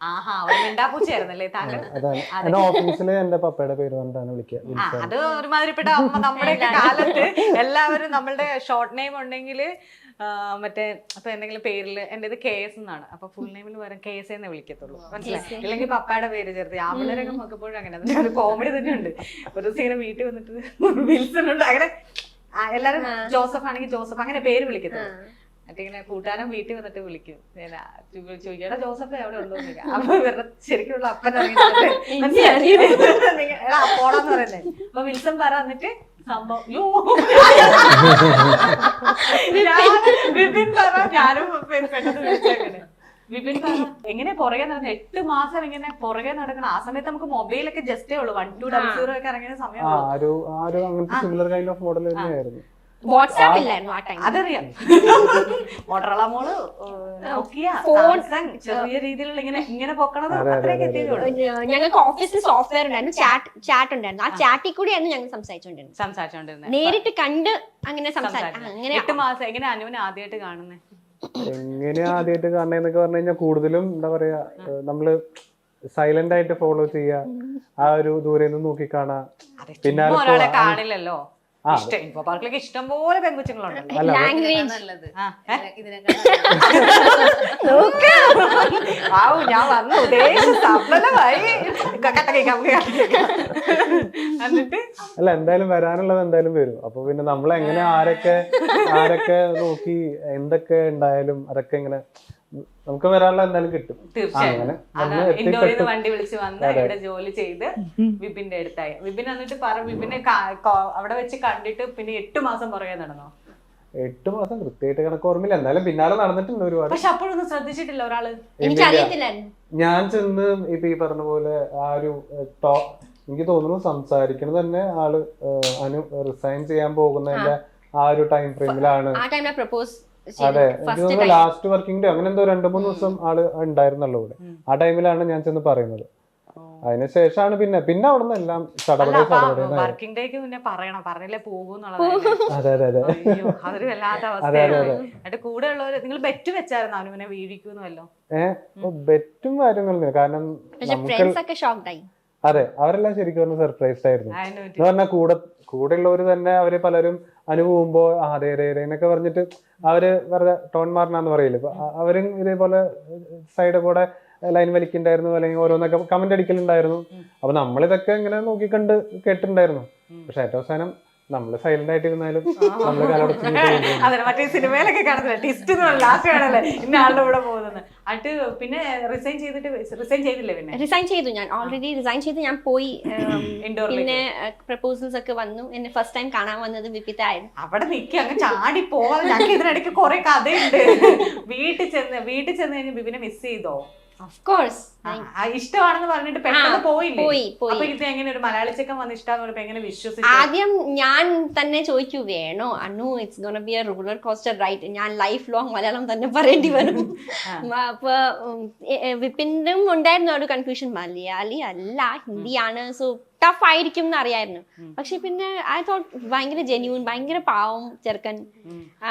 ആഹാ ഒരു മിണ്ടാപ്പൂച്ചയായിരുന്നല്ലേ താങ്കൾ? അതാണ്. അതെ. എന്റെ ഓഫീസിൽ എന്റെ പപ്പയുടെ പേര് വിളിക്കുക. ആ, അത് ഒരുമാതിരിപ്പെട്ട അമ്മ നമ്മുടെയൊക്കെ കാലത്ത് എല്ലാവരും നമ്മളുടെ ഷോർട്ട് നെയിം ഉണ്ടെങ്കിൽ മറ്റേ അപ്പൊ എന്തെങ്കിലും പേരിൽ എന്റെ ഇത് കെ എസ് എന്നാണ്. അപ്പൊ ഫുൾ നെയിമിൽ പകരം കെ എസ് എന്നേ വിളിക്കത്തുള്ളൂ. മനസ്സിലായി? അല്ലെങ്കിൽ പപ്പയുടെ പേര് ചേർത്ത്. ആ പിള്ളേരൊക്കെ നോക്കുമ്പോഴും അങ്ങനെ അതിന്റെ ഒരു കോമഡി തന്നെ ഉണ്ട്. ഒരു ദിവസം ഇങ്ങനെ വീട്ടിൽ വന്നിട്ട് വിൽസൺ ഉണ്ട്. അങ്ങനെ ആ, എല്ലാരും ജോസഫ് ആണെങ്കിൽ ജോസഫ് അങ്ങനെ പേര് വിളിക്കത്തുള്ളൂ. മറ്റേ കൂട്ടാനും കൂട്ടുകാരൻ വീട്ടിൽ വന്നിട്ട് വിളിക്കും. ഇങ്ങനെ ചോ- ചോദിക്കും എടാ ജോസഫ് എവിടെ ഉള്ളു. അപ്പൊ ഇവരുടെ ശരിക്കുള്ള അപ്പൻ പോണെന്ന് പറയുന്നേ. അപ്പൊ വിൽസൺ പറ എന്നിട്ട് സംഭവം യ്യോ. ഞാൻ- വിപിൻ പറ ഞാനും പെട്ടെന്ന് വിളിച്ചങ്ങനെ വിപിൻ പറ എങ്ങനെ പുറകെ നടക്കണം എട്ട് മാസം ഇങ്ങനെ പുറകെ നടക്കണം ആ സമയത്ത് നമുക്ക് മൊബൈലൊക്കെ ജസ്റ്റേ ഉള്ളൂ. വൺ ടു ഡബിൾ സീറോ ഒക്കെ ഇറങ്ങിയ ആ സമയമുള്ളൂ ഒരു ആ ഒരു അങ്ങനത്തെ സിമിലർ കൈൻഡ് ഓഫ് മോഡൽ തന്നെയായിരുന്നു. വാട്സാപ്പ് ഇല്ലായിരുന്നു ആ ടൈം അതറിയാം. മോട്ടറോള മോൾ നോക്കിയ സാംസങ് ചെറിയ രീതിയിലുള്ള ഇങ്ങനെ ഇങ്ങനെ പൊക്കണത് അതെ, അതെ, അത്രയൊക്കെ എത്തിയതുള്ളൂ ഞങ്ങൾക്ക് ഓഫീസിൽ സോഫ്റ്റ്വെയർ ഉണ്ടായിരുന്നു. ചാറ്റ് ചാറ്റ് ഉണ്ടായിരുന്നു. ആ ചാറ്റിൽ കൂടിയായിരുന്നു ഞങ്ങൾ സംസാരിച്ചോണ്ടിരുന്നത്. സംസാരിച്ചോണ്ടിരുന്നത്. നേരിട്ട് കണ്ട് അങ്ങനെ സംസാരിക്കും. അങ്ങനെ എട്ട് മാസം എങ്ങനെ അനുവിനെ ആദ്യമായിട്ട് കാണുന്നേ? എങ്ങനെയാ ആദ്യമായിട്ട് കാണുന്നതെന്നൊക്കെ പറഞ്ഞു കഴിഞ്ഞാൽ കൂടുതലും എന്താ പറയാ നമ്മൾ സൈലന്റ് ആയിട്ട് ഫോളോ ചെയ്യുക ആ ഒരു ദൂരെ നിന്ന് നോക്കി കാണാ പിന്നാലെ. കാണില്ലല്ലോ. ഇഷ്ടം. പാർക്കിലേക്ക് ഇഷ്ടം പോലെ പെൺകുച്ചുങ്ങളുണ്ടല്ലോ ലാംഗ്വേജ്? ആവൂ, ഞാൻ വന്നു ഉദ്ദേശം സഫലമായി കട്ട കേൾക്കാം എന്നിട്ട് അല്ല എന്തായാലും വരാനുള്ളത് എന്തായാലും വരും. അപ്പൊ പിന്നെ നമ്മൾ എങ്ങനെ ആരൊക്കെ ആരൊക്കെ നോക്കി എന്തൊക്കെ ഉണ്ടായാലും അതൊക്കെ ഇങ്ങനെ നമുക്ക് വരാനുള്ള എന്തായാലും കിട്ടും. തീർച്ചയായും. വണ്ടി വിളിച്ച് വന്ന്. ഇവിടെ ജോലി ചെയ്ത് വിപിന്റെ അടുത്തായി. വിപിൻ എന്നിട്ട് പറ വിപിനെ അവിടെ വെച്ച് കണ്ടിട്ട് പിന്നെ എട്ട് മാസം പുറകെ നടന്നോ? എട്ട് മാസം കൃത്യമായിട്ട് കണക്ക് ഓർമ്മയില്ല. എന്തായാലും പിന്നാലെ നടന്നിട്ടുണ്ട് ഒരുപാട്. പക്ഷെ അപ്പോഴൊന്നും ശ്രദ്ധിച്ചിട്ടില്ല ഒരാൾ. ഞാൻ ചെന്ന് ഇപ്പൊ ഈ പറഞ്ഞ പോലെ ആ ഒരു എനിക്ക് തോന്നുന്നു സംസാരിക്കണ തന്നെ ആൾ അനു റിസൈൻ ചെയ്യാൻ പോകുന്നതിന്റെ ആ. ഒരു ടൈം ഫ്രെയിമിലാണ് ആ പ്രപ്പോസ് അതെ എനിക്ക് ലാസ്റ്റ് വർക്കിംഗ് ഡേ അങ്ങനെ എന്തോ രണ്ടു മൂന്ന് ദിവസം ആൾ ഉണ്ടായിരുന്നല്ലോ ഇവിടെ. ആ ടൈമിലാണ് ഞാൻ ചെന്ന് പറയുന്നത്. അതിനുശേഷമാണ് പിന്നെ പിന്നെ അവിടെ നിന്ന് എല്ലാം ചടപടേ വർക്കിംഗ് ഡേക്ക് മുന്നേ പറയണം. പറഞ്ഞില്ലേ അതെ അതെ അതെ. അതൊരു വല്ലാത്ത അവസ്ഥയാണ്. കൂടെ ഉള്ളവര് നിങ്ങൾ ബെറ്റ് വെച്ചായിരുന്നു? അനുവിനെ വീഴിക്കുന്നുവല്ലോ. അപ്പൊ ബെറ്റും കാര്യങ്ങളും കാരണം നമുക്ക് അതെ അവരെല്ലാം ശരിക്കും പറഞ്ഞ സർപ്രൈസ്ഡ് ആയിരുന്നു. എന്ന് പറഞ്ഞാൽ കൂടെ കൂടെ ഉള്ളവര് തന്നെ അവർ പലരും അനുഭവുമ്പോ അതെ അതെ അതെ എന്നൊക്കെ പറഞ്ഞിട്ട് അവർ വെറുതെ ടോൺ മാറണെന്ന് പറയില്ല? അവരും ഇതേപോലെ സൈഡ് കൂടെ ലൈൻ വലിക്കുണ്ടായിരുന്നു അല്ലെങ്കിൽ ഓരോന്നൊക്കെ കമന്റ് അടിക്കലുണ്ടായിരുന്നു. അപ്പൊ നമ്മളിതൊക്കെ ഇങ്ങനെ നോക്കിക്കണ്ട് കേട്ടിട്ടുണ്ടായിരുന്നു. പക്ഷെ ഏറ്റവും അവസാനം നമ്മൾ സൈലന്റ് ആയിട്ടിരുന്നാലും കാലടച്ച് അതെ മറ്റേ സിനിമയിലൊക്കെ കാണുന്നില്ല ടിസ്റ്റ് ലാസ്റ്റ് കാണല്ലേ ഇന്ന ആളുടെ കൂടെ പോകുന്നത്. അട്ട് പിന്നെ റിസൈൻ ചെയ്തിട്ട് റിസൈൻ ചെയ്തില്ലേ പിന്നെ? റിസൈൻ ചെയ്തു ഞാൻ ഓൾറെഡി റിസൈൻ ചെയ്ത് ഞാൻ പോയി ഇൻഡോർ പിന്നെ പ്രപ്പോസൽസ് ഒക്കെ വന്നു എന്നെ ഫസ്റ്റ് ടൈം കാണാൻ വന്നത് വിപിത്തായിരുന്നു. അവിടെ നിൽക്കുക അങ്ങ് ചാടി പോവാതെ ഞങ്ങൾക്ക് ഇതിനിടയ്ക്ക് കുറെ കഥയുണ്ട്. വീട്ടിൽ ചെന്ന് വീട്ടിൽ ചെന്ന് കഴിഞ്ഞ് ബിബിനെ മിസ് ചെയ്തോ? കോഴ്സ് ഇഷ്ടമാണെന്ന് പറഞ്ഞിട്ട് പെട്ടെന്ന് പോയില്ലേ? പോയി, പോയി. ഇത് എങ്ങനെ ഒരു മലയാളി ചെക്കൻ വന്ന് ഇഷ്ടം എങ്ങനെ വിശ്വസിച്ചു ആദ്യം ഞാൻ തന്നെ ചോദിക്കൂ വേണോ? അണു it's gonna be a roller coaster right ഞാൻ ലൈഫ് ലോങ് മലയാളം തന്നെ പറയേണ്ടി വരും. അപ്പൊ വിപിനും ഉണ്ടായിരുന്നു ഒരു കൺഫ്യൂഷൻ മലയാളി അല്ല ഹിന്ദിയാണ്. സോ ടഫ് ആയിരിക്കും എന്ന് അറിയായിരുന്നു. പക്ഷെ പിന്നെ ഐ തോട്ട് ഭയങ്കര ജെന്യൂൻ ഭയങ്കര പാവം ചെറുക്കൻ. ആ,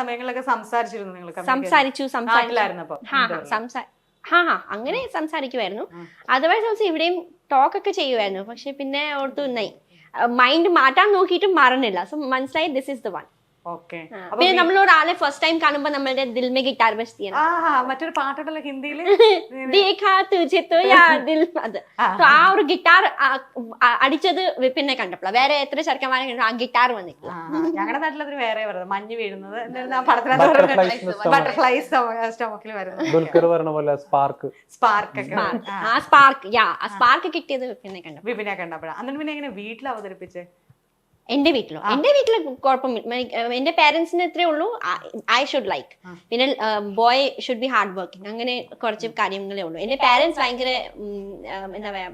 സമയങ്ങളിലൊക്കെ സംസാരിച്ചിരുന്നു സംസാരിച്ചു സംസാരിച്ചു. ഹാ അങ്ങനെ സംസാരിക്കുമായിരുന്നു അതർവൈസ് ഓൾസോ ഇവിടെയും ടോക്ക് ഒക്കെ ചെയ്യുമായിരുന്നു പക്ഷെ പിന്നെ ഓർത്തു നൈ മൈൻഡ് മാറ്റാൻ നോക്കിയിട്ടും മാറണില്ല സോ മനസ്സിലായി ദിസ് ഇസ് ദ വൺ പിന്നെ നമ്മൾ ഒരാളെ ഫസ്റ്റ് ടൈം കാണുമ്പോൾ നമ്മളുടെ ദിൽമേ ഗിറ്റാർ ബസ് ചെയ്യണം. മറ്റൊരു പാട്ടുണ്ടല്ലോ ഹിന്ദിയിൽ ദേഖാ തുജിത്തു യാ ദിൽ. അത്. ആ ഒരു ഗിറ്റാർ അടിച്ചത് പിന്നെ കണ്ടപ്പോൾ വേറെ എത്ര ചെറുക്കന്മാരെ കണ്ടു ആ ഗിറ്റാർ വന്നിട്ടില്ല. ഞങ്ങളുടെ നാട്ടിലതൊരു വേറെ വരുന്നത് മഞ്ഞ് വീഴുന്നത്. ബട്ടർഫ്ലൈ സ്റ്റോമക്കിൽ വരുന്നത്. സ്പാർക്ക് സ്പാർക്ക് ആ. സ്പാർക്ക് യാ ആ സ്പാർക്ക് കിട്ടിയത് വിപിനെ കണ്ടപ്പോഴാണ് വിപിനെ കണ്ടപ്പോഴാണ് അന്നിട്ട് പിന്നെ എങ്ങനെ വീട്ടിൽ അവതരിപ്പിച്ചേ? എന്റെ വീട്ടിലോ? എന്റെ വീട്ടിൽ കുഴപ്പമില്ല ഏഹ് എന്റെ പേരൻസിന് ഇത്രേ ഉള്ളൂ. ഐ ഷുഡ് ലൈക്ക് പിന്നെ boy should be hard working അങ്ങനെ കുറച്ച് കാര്യങ്ങളേ ഉള്ളൂ. എന്റെ പേരൻസ് ഭയങ്കര എന്താ പറയാ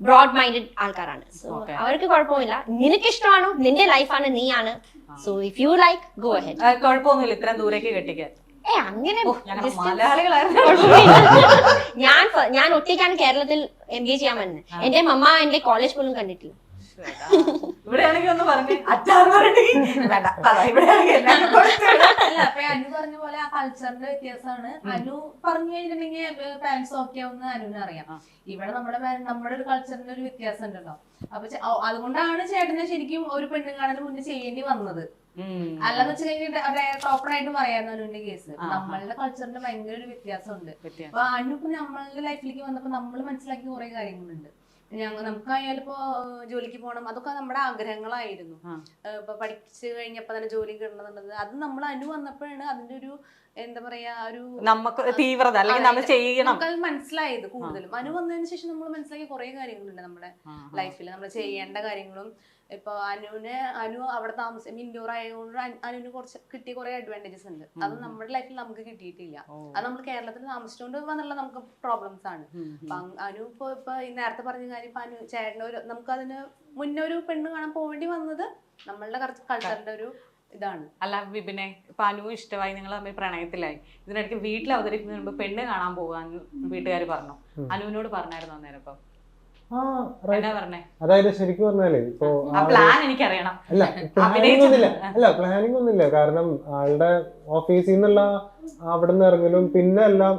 ബ്രോഡ് മൈൻഡഡ് ആൾക്കാരാണ് സോ. അവർക്ക് കുഴപ്പമില്ല. നിനക്ക് ഇഷ്ടമാണോ നിന്റെ ലൈഫാണ് നീയാണ്. So if you like go ahead കുഴപ്പമൊന്നുമില്ല. ഇത്രയും ദൂരേക്ക് കെട്ടിക്കാൻ. ഏ അങ്ങനെ ഞാൻ ഞാൻ ഒറ്റയ്ക്കാണ് കേരളത്തിൽ എം ബി എ ചെയ്യാൻ വന്നത് എന്റെ മമ്മ എന്റെ കോളേജ് പോലും കണ്ടിട്ടില്ല. ഇവിടെയാണെങ്കിൽ ഒന്ന് പറഞ്ഞ് അച്ചാർ പറഞ്ഞ് വേണ്ട അതാ ഇവിടെയാണെങ്കിൽ എല്ലാം കൊടുത്ത് അല്ല അപ്പൊ അനു പറഞ്ഞ പോലെ ആ കൾച്ചറിന്റെ വ്യത്യാസമാണ്. അനു പറഞ്ഞു കഴിഞ്ഞിട്ടുണ്ടെങ്കിൽ പാരന്റ്സ് ഓക്കെ ആവുന്ന അനുവിനെ അറിയാം. ഇവിടെ നമ്മുടെ parent- നമ്മുടെ ഒരു കൾച്ചറിന്റെ ഒരു വ്യത്യാസം ഉണ്ടല്ലോ. അപ്പൊ ചെ- ഓ, അതുകൊണ്ടാണ് ചേട്ടന് ശരിക്കും ഒരു പെണ്ണും കാണാൻ മുന്നേ ചെയ്യേണ്ടി വന്നത്. അല്ലെന്ന് വെച്ച് കഴിഞ്ഞിട്ട് പ്രോപ്പർ ആയിട്ട് പറയാന്ന് അനുവിന്റെ കേസ് ആ. നമ്മളുടെ കൾച്ചറിന്റെ ഭയങ്കര ഒരു വ്യത്യാസമുണ്ട്. വ്യത്യാസം. അപ്പൊ അനു ഇപ്പൊ നമ്മളുടെ ലൈഫിലേക്ക് വന്നപ്പോ നമ്മൾ മനസ്സിലാക്കിയ കുറെ കാര്യങ്ങളുണ്ട്. ഞങ്ങൾ നമുക്കായാലും ഇപ്പോ ജോലിക്ക് പോകണം അതൊക്കെ നമ്മുടെ ആഗ്രഹങ്ങളായിരുന്നു. ഇപ്പൊ പഠിച്ചു കഴിഞ്ഞപ്പോ തന്നെ ജോലി കിട്ടണമെന്നുള്ളത് അത് നമ്മൾ അനു വന്നപ്പോഴാണ് അതിന്റെ ഒരു എന്താ പറയാ ഒരു നമുക്ക് തീവ്രത അല്ലെങ്കിൽ നമ്മൾ ചെയ്യണം. നമുക്കത് മനസ്സിലായത് കൂടുതലും. അനു വന്നതിന് ശേഷം നമ്മൾ മനസ്സിലാക്കിയ കുറെ കാര്യങ്ങളുണ്ട് നമ്മുടെ. ലൈഫിൽ നമ്മൾ ചെയ്യേണ്ട കാര്യങ്ങളും ഇപ്പൊ അനുവിന് അനു അവിടെ താമസം ഇൻഡോർ ആയതുകൊണ്ട് അനു- അനുവിന് കുറച്ച് കിട്ടിയ കുറെ അഡ്വാന്റേജസ് ഉണ്ട്. അത് നമ്മുടെ ലൈഫിൽ നമുക്ക് കിട്ടിയിട്ടില്ല. അത് നമ്മൾ കേരളത്തിൽ താമസിച്ചുകൊണ്ട് വന്നുള്ള നമുക്ക് പ്രോബ്ലംസ് ആണ്. അനു ഇപ്പൊ ഇപ്പൊ നേരത്തെ പറഞ്ഞ കാര്യം ഇപ്പൊ അനു ചേട്ടന്റെ ഒരു നമുക്ക് അതിന് മുന്നേ ഒരു പെണ്ണ് കാണാൻ പോവേണ്ടി വന്നത് നമ്മളുടെ കൾച്ചറിന്റെ ഒരു ഇതാണ്. അല്ല വിപിനെ ഇപ്പൊ അനു ഇഷ്ടമായി നിങ്ങൾ തമ്മിൽ പ്രണയത്തിലായി. ഇതിനിടയ്ക്ക് വീട്ടിൽ അവതരിപ്പിക്കുന്നതിന് മുമ്പ് പെണ്ണ് കാണാൻ പോകാൻ വീട്ടുകാർ പറഞ്ഞു. അനുവിനോട് പറഞ്ഞായിരുന്നു അന്നേരം ഇപ്പം. അതായത് ശരിക്കും പറഞ്ഞാൽ ഇപ്പോ ആ പ്ലാൻ എനിക്കറിയണം. അല്ല പ്ലാനിങ് ഒന്നുമില്ല. അല്ല പ്ലാനിങ് ഒന്നുമില്ല. കാരണം ആളുടെ ഓഫീസിൽ നിന്നുള്ള അവിടെ നിന്ന് ഇറങ്ങലും പിന്നെ എല്ലാം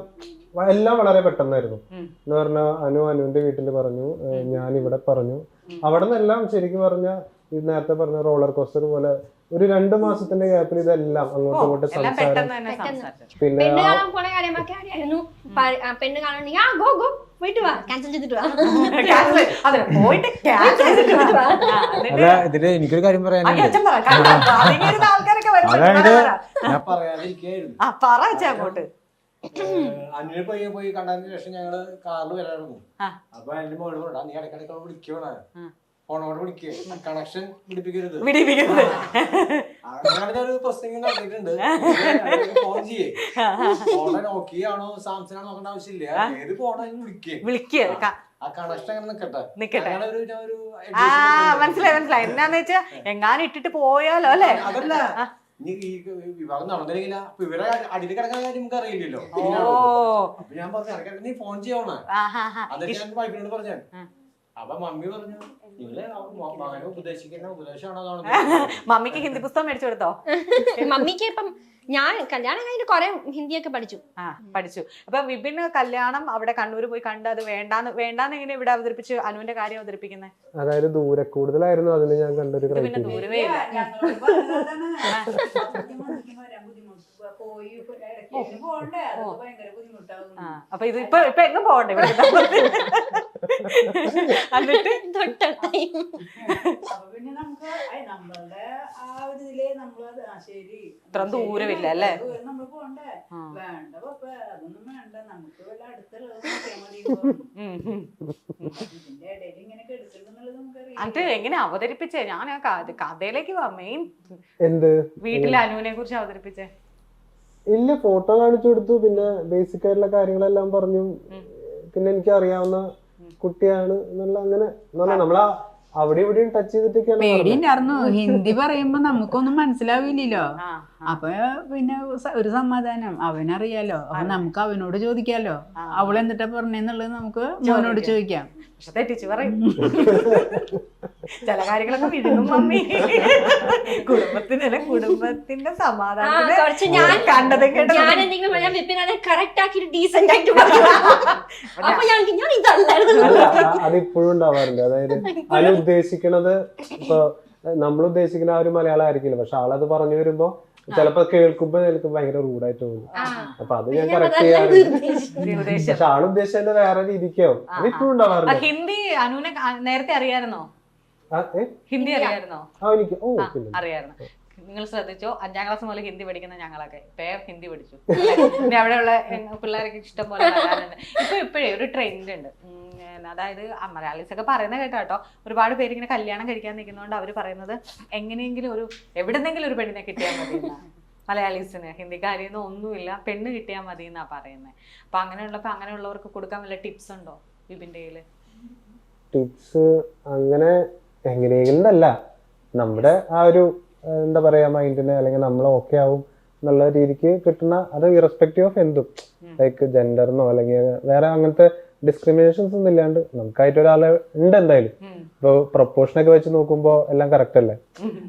എല്ലാം വളരെ പെട്ടെന്നായിരുന്നു. എന്ന് പറഞ്ഞാൽ അനു അനുവിന്റെ വീട്ടിൽ പറഞ്ഞു ഞാൻ ഇവിടെ പറഞ്ഞു. അവിടെ നിന്നെല്ലാം ശരിക്കും പറഞ്ഞ ഈ നേരത്തെ പറഞ്ഞ റോളർ കോസ്റ്റർ പോലെ ഒരു രണ്ടു മാസത്തിന്റെ ഗ്യാപ്പിൽ ഇതെല്ലാം അങ്ങോട്ടും ഇങ്ങോട്ടും സംസാരം. പിന്നെ പെണ്ണ് ആ- കാണാൻ പോണ കാര്യമൊക്കെ അറിയായിരുന്നു പെണ്ണ് കാണുന്നുണ്ടെങ്കിൽ ആ ഗോ ഗോ. പോയിട്ട് വാ ക്യാൻസൽ ചെയ്തിട്ട് വാ അതെ പോയിട്ട് ക്യാൻസൽ ചെയ്തിട്ട് വാ. അല്ല ഇതിൽ എനിക്കൊരു കാര്യം പറയാനുണ്ട് അച്ഛൻ പറ. ആൾക്കാരൊക്കെ. അതായത്. ഞാൻ പറയാതിരിക്കായിരുന്നു ആ പറ അച്ഛാ അങ്ങോട്ട് അന്നിനെ പോയി പോയി കണ്ടതിന് ശേഷം ഞങ്ങൾ കാറിൽ വരാറുണ്ട്. അപ്പൊ എന്റെ മോൾ പറഞ്ഞ നീ ഇടയ്ക്കിടയ്ക്ക് വിളിക്കണ. ഫോണോട് കണക്ഷൻ പിടിപ്പിക്കരുത്. ഒരു പ്രശ്നം നടത്തിയിട്ടുണ്ട് ഫോൺ ചെയ്യേ. ഫോണെ നോക്കിയാണോ സാംസങ് ആണോ നോക്കേണ്ട ആവശ്യമില്ല. ഏത് ഫോണായാലും വിളിക്കുക മനസ്സിലായി മനസ്സിലായി. എന്നാന്ന് വെച്ചാ എങ്ങാനും ഇട്ടിട്ട് പോയാലോ അല്ലേ? അതല്ല. ഇനി ഈ വിവാഹം നടന്നില്ലെങ്കില. ഇവരെ അടിയിൽ കിടക്കുന്ന കാര്യം നമുക്ക് അറിയില്ലല്ലോ. ഞാൻ പറഞ്ഞു നീ ഫോൺ ചെയ്യണ അതൊക്കെ ഞാൻ വൈഫിനോട് പറഞ്ഞു. അപ്പൊ മമ്മി പറഞ്ഞു നിങ്ങൾ മ- മകനെ ഉപദേശിക്കുന്ന ഉപദേശമാണോ അതാണോ മമ്മിക്ക് ഹിന്ദി പുസ്തകം മേടിച്ചു കൊടുത്തോ? മമ്മിക്ക് ഇപ്പം ഞാൻ കല്യാണം കഴിഞ്ഞിട്ട് കുറെ ഹിന്ദിയൊക്കെ പഠിച്ചു. ആ പഠിച്ചു. അപ്പൊ വിപിന് കല്യാണം അവിടെ കണ്ണൂർ പോയി കണ്ട് അത് വേണ്ടാന്ന് വേണ്ടാന്ന് എങ്ങനെ ഇവിടെ അവതരിപ്പിച്ച് അനുവിന്റെ കാര്യം അവതരിപ്പിക്കുന്നത് അതായത് ദൂരെ കൂടുതലായിരുന്നു അതിന് ഞാൻ കണ്ടൊരു പിന്നെ ദൂരവേ ഇല്ല. ആ അപ്പൊ ഇത് ഇപ്പൊ ഇപ്പൊ എങ്ങും പോകണ്ടേ ഇവിടെ. എന്നിട്ട്? തൊട്ടടുത്തായി അപ്പൊ പിന്നെ ദൂരമില്ല അല്ലേ? അത് എങ്ങനെ അവതരിപ്പിച്ചേ? ഞാൻ ആ കഥയിലേക്ക് വാ മെയിൻ എന്ത്? വീട്ടിലെ അനുവിനെ കുറിച്ച് അവതരിപ്പിച്ചേ. ഇല്ല ഫോട്ടോ കാണിച്ചു കൊടുത്തു. പിന്നെ ബേസിക് ആയിട്ടുള്ള കാര്യങ്ങളെല്ലാം പറഞ്ഞു. പിന്നെ എനിക്ക് അറിയാവുന്ന കുട്ടിയാണ് എന്നുള്ള അങ്ങനെ നമ്മളാ അവിടെ ഇവിടെയും ടച്ച് ചെയ്തിട്ടൊക്കെയാണ് പേടിയുണ്ടായിരുന്നു. ഹിന്ദി പറയുമ്പോ നമുക്കൊന്നും മനസ്സിലാവില്ലല്ലോ. ആ. അപ്പൊ പിന്നെ ഒരു സമാധാനം. അവനറിയാലോ. അപ്പൊ നമുക്ക് അവനോട് ചോദിക്കാലോ. അവൾ എന്നിട്ടാ പറഞ്ഞെന്നുള്ളത് നമുക്ക് മോനോട് ചോദിക്കാം. പക്ഷെ തെറ്റിച്ചു പറയും. ചില കാര്യങ്ങളൊക്കെ വിടുന്നു മമ്മി. കുടുംബത്തിനല്ല കുടുംബത്തിന്റെ സമാധാനം കുറച്ച് ഞാൻ കണ്ടതും ഞാൻ എന്തെങ്കിലും പറഞ്ഞാൽ വിപിൻ അത് കറക്റ്റ് ആക്കിയിട്ട് ഡീസെന്റ് ആയിട്ട് അപ്പൊ ഞാൻ ഞാൻ ഇതല്ലായിരുന്നു. അല്ല അതിപ്പോഴും ഉണ്ടാവാറുണ്ട്. അതായത് അതിൽ ഉദ്ദേശിക്കണത് ഇപ്പൊ നമ്മൾ ഉദ്ദേശിക്കുന്ന ആ ഒരു മലയാളം ആയിരിക്കില്ല. പക്ഷെ ആളത് പറഞ്ഞു വരുമ്പോ ചിലപ്പോ കേൾക്കുമ്പോ എനിക്ക് ഭയങ്കര റൂഡായിട്ട് തോന്നും. അപ്പൊ അത് ഞാൻ കറക്റ്റ് ചെയ്യാറുണ്ട് പക്ഷെ ആൾ ഉദ്ദേശിച്ചതിന്റെ വേറെ രീതിക്കാവും. അതിപ്പോഴും ആ, ഉണ്ടാവാറുണ്ട് ഹിന്ദി അനുവിനെ നേരത്തെ അറിയായിരുന്നോ? ഹിന്ദി അറിയായിരുന്നോ? ആ എനിക്ക്. ഓ ആ, അറിയായിരുന്നു. നിങ്ങൾ ശ്രദ്ധിച്ചോ? അഞ്ചാം ക്ലാസ് മുതൽ ഹിന്ദി പഠിക്കുന്ന ഞങ്ങളൊക്കെ. പേർ ഹിന്ദി പഠിച്ചു. പിന്നെ അവിടെയുള്ള പിള്ളേരൊക്കെ ഇഷ്ടം പോലെ ഇപ്പൊ ഇപ്പോഴേ ഒരു ട്രെൻഡ് ഉണ്ട്. അതായത് മലയാളീസ് ഒക്കെ പറയുന്നത് കേട്ടോ ഒരുപാട് പേര് ഇങ്ങനെ കല്യാണം കഴിക്കാൻ നിൽക്കുന്നതുകൊണ്ട് അവർ പറയുന്നത് എങ്ങനെയെങ്കിലും ഒരു എവിടെന്നെങ്കിലും ഒരു പെണ്ണിനെ കിട്ടിയാൽ മതി മലയാളീസിന് ഹിന്ദിക്കാരിന്ന് ഒന്നുമില്ല പെണ്ണ് കിട്ടിയാൽ മതി എന്നാ പറയുന്നത് അപ്പൊ അങ്ങനെയുള്ളപ്പോ അങ്ങനെയുള്ളവർക്ക് കൊടുക്കാൻ വല്ല ടിപ്സ് ഉണ്ടോ കയ്യിൽ? ടിപ്സ് അങ്ങനെ എങ്ങനെയെങ്കിലും അല്ല നമ്മുടെ ആ ഒരു എന്താ പറയാ മൈൻഡിന് അല്ലെങ്കിൽ നമ്മൾ ഓക്കെ ആവും എന്നുള്ള രീതിക്ക് കിട്ടുന്ന അത് ഇറസ്പെക്റ്റീവ് ഓഫ് എന്തും. ലൈക് ലൈക്ക് ജെൻഡറിനോ അല്ലെങ്കിൽ വേറെ അങ്ങനത്തെ ഡിസ്ക്രിമിനേഷൻസ് ഒന്നും ഇല്ലാണ്ട് നമുക്കായിട്ട് ഒരാളെ ഉണ്ട് എന്തായാലും. ഇപ്പൊ പ്രൊപ്പോർഷൻ ഒക്കെ വെച്ച് നോക്കുമ്പോ എല്ലാം കറക്റ്റ് അല്ലേ?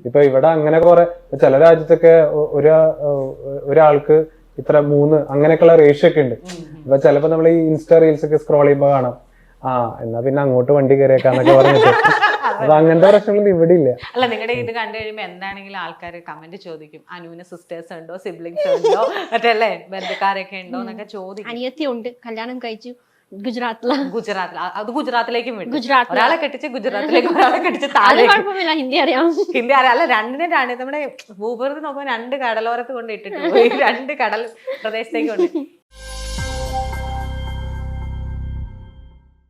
ഇപ്പൊ ഇവിടെ അങ്ങനെ കുറെ ചില രാജ്യത്തൊക്കെ ഒരു ഒരാൾക്ക് ഇത്ര മൂന്ന് അങ്ങനെയൊക്കെയുള്ള റേഷ്യോ ഒക്കെ ഉണ്ട്. ഇപ്പൊ ചിലപ്പോ നമ്മൾ ഈ ഇൻസ്റ്റാ റീൽസ് ഒക്കെ സ്ക്രോൾ ചെയ്യുമ്പോ കാണാം. ആ എന്നാ പിന്നെ അങ്ങോട്ട് വണ്ടി കയറിയേക്കാന്നൊക്കെ പറഞ്ഞിട്ട്. അപ്പൊ അങ്ങനത്തെ പ്രശ്നങ്ങളൊന്നും ഇവിടെ ഇല്ല. അല്ല നിങ്ങളുടെ ഇത് കണ്ടു കഴിയുമ്പോ എന്താണെങ്കിലും ആൾക്കാർ കമന്റ് ചോദിക്കും. അനുവിന് സിസ്റ്റേഴ്സ് ഉണ്ടോ സിബ്ലിങ്സ് ഉണ്ടോ മറ്റല്ലേ ബന്ധുക്കാരൊക്കെ ഉണ്ടോ എന്നൊക്കെ ചോദിക്കും. അനിയത്തി ഉണ്ട് കല്യാണം കഴിച്ചു. ഗുജറാത്തിൽ. ഗുജറാത്തിൽ അത് ഗുജറാത്തിലേക്കും വിട്ടു. ഗുജറാത്തിൽ. ഒരാളെ കെട്ടിച്ച് ഗുജറാത്തിലേക്ക് ഒരാളെ കെട്ടിച്ച് താഴെ കുഴപ്പമില്ല ഹിന്ദി അറിയാം. ഹിന്ദി അറിയാം. അല്ല രണ്ടിനെ രണ്ട് നമ്മുടെ ഭൂപൃതി നോക്കുമ്പോൾ രണ്ട് കടലോരത്ത് കൊണ്ട് ഇട്ടിട്ട് പോയി രണ്ട് കടൽ പ്രദേശത്തേക്ക് കൊണ്ട്.